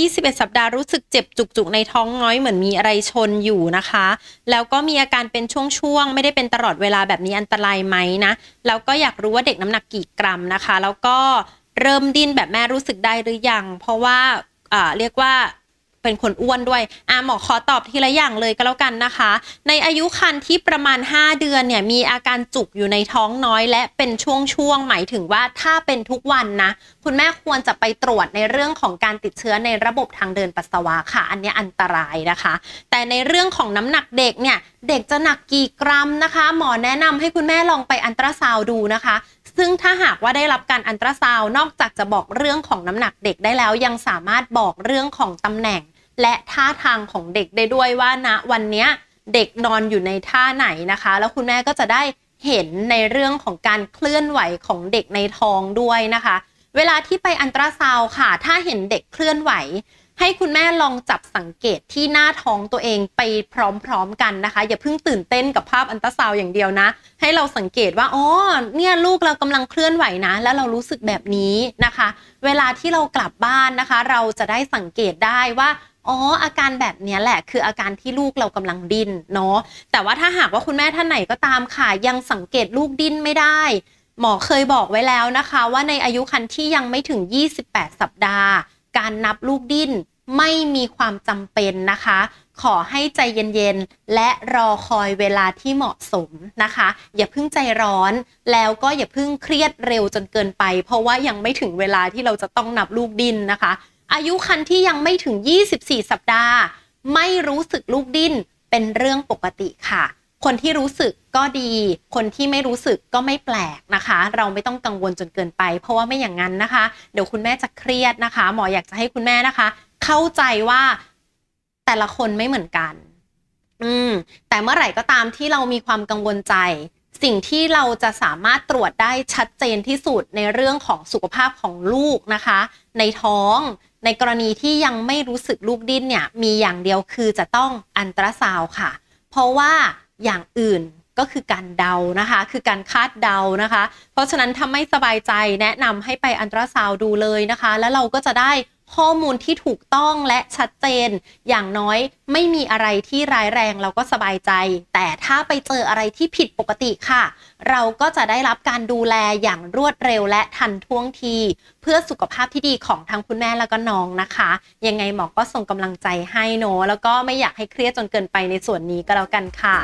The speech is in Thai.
21 สัปดาห์รู้สึกเจ็บจุกๆในท้องน้อยเหมือนมีอะไรชนอยู่นะคะ แล้วก็มีอาการเป็นช่วงๆไม่ได้เป็นตลอดเวลาแบบนี้อันตรายไหมนะแล้วก็อยากรู้ว่าเด็กน้ำหนักกี่กรัมนะคะ แล้วก็เริ่มดิ้นแบบแม่รู้สึกได้หรือยัง เพราะว่าเรียกว่า เป็นคนอ้วนด้วยอะหมอขอตอบทีละอย่างเลยก็แล้วกันนะคะ ในอายุครรภ์ที่ประมาณ 5 เดือนเนี่ยมีอาการจุกอยู่ในท้องน้อยและเป็นช่วงๆหมายถึงว่าถ้าเป็นทุกวันนะ คุณแม่ควรจะไปตรวจในเรื่องของการติดเชื้อในระบบทางเดินปัสสาวะค่ะ อันนี้อันตรายนะคะ แต่ในเรื่องของน้ำหนักเด็กเนี่ยเด็กจะหนักกี่กรัมนะคะ หมอแนะนำให้คุณแม่ลองไปอันตราซาวดูนะคะ ซึ่งถ้าหากว่าได้รับการอันตราซาวนอกจากจะบอกเรื่องของน้ำหนักเด็กได้แล้วยังสามารถบอกเรื่องของตำแหน่ง และท่าทางของเด็กได้ด้วยว่าณวันนี้เด็กนอนอยู่ในท่าไหนนะคะ แล้วคุณแม่ก็จะได้เห็นในเรื่องของการเคลื่อนไหวของเด็กในท้องด้วยนะคะ เวลาที่ไปอันตราซาวค่ะ ถ้าเห็นเด็กเคลื่อนไหว ให้คุณแม่ลองจับสังเกตที่หน้าท้องตัวเองไปพร้อมๆกันนะคะ อย่าเพิ่งตื่นเต้นกับภาพอันตราซาวอย่างเดียวนะ ให้เราสังเกตว่าอ๋อเนี่ยลูกเรากำลังเคลื่อนไหวนะ แล้วเรารู้สึกแบบนี้นะคะ เวลาที่เรากลับบ้านนะคะ เราจะได้สังเกตได้ว่าอ๋ออาการแบบนี้แหละคืออาการที่ลูกเรากำลังดิ้นเนาะแต่ว่าถ้าหากว่าคุณแม่ท่านไหนก็ตามค่ะยังสังเกตลูกดิ้นไม่ได้ หมอเคยบอกไว้แล้วนะคะ ว่าในอายุครรภ์ที่ยังไม่ถึง 28 สัปดาห์ การนับลูกดิ้นไม่มีความจำเป็นนะคะ ขอให้ใจเย็นๆ และรอคอยเวลาที่เหมาะสมนะคะ อย่าเพิ่งใจร้อน แล้วก็อย่าเพิ่งเครียดเร็วจนเกินไป เพราะว่ายังไม่ถึงเวลาที่เราจะต้องนับลูกดิ้นนะคะ อายุครรภ์ที่ยังไม่ถึง 24 สัปดาห์ ไม่รู้สึกลูกดิ้นเป็นเรื่องปกติค่ะ คนที่รู้สึกก็ดี คนที่ไม่รู้สึกก็ไม่แปลกนะคะ เราไม่ต้องกังวลจนเกินไป เพราะว่าไม่อย่างนั้นนะคะ เดี๋ยวคุณแม่จะเครียดนะคะ หมออยากจะให้คุณแม่นะคะ เข้าใจว่าแต่ละคนไม่เหมือนกัน อืม แต่เมื่อไหร่ก็ตามที่เรามีความกังวลใจ สิ่งที่เราจะสามารถตรวจได้ชัดเจนที่สุดในเรื่องของสุขภาพของลูกนะคะ ในท้อง ในกรณีที่ยังไม่รู้สึกลูกดิ้นเนี่ย มีอย่างเดียวคือจะต้องอันตราซาวด์ค่ะ เพราะว่า อย่างอื่นก็คือการเดานะคะ คือการคาดเดานะคะ เพราะฉะนั้นถ้าไม่สบายใจแนะนำให้ไปอันตราซาวด์ดูเลยนะคะ แล้วเราก็จะได้ ข้อมูลที่ถูกต้องและชัดเจน อย่างน้อยไม่มีอะไรที่ร้ายแรงเราก็สบายใจ แต่ถ้าไปเจออะไรที่ผิดปกติค่ะ เราก็จะได้รับการดูแลอย่างรวดเร็วและทันท่วงที เพื่อสุขภาพที่ดีของทั้งคุณแม่แล้วก็น้องนะคะ ยังไงหมอก็ส่งกำลังใจให้เนแล้วก็ไม่อยากให้เครียดจนเกินไปในส่วนนี้ก็แล้วกันค่ะ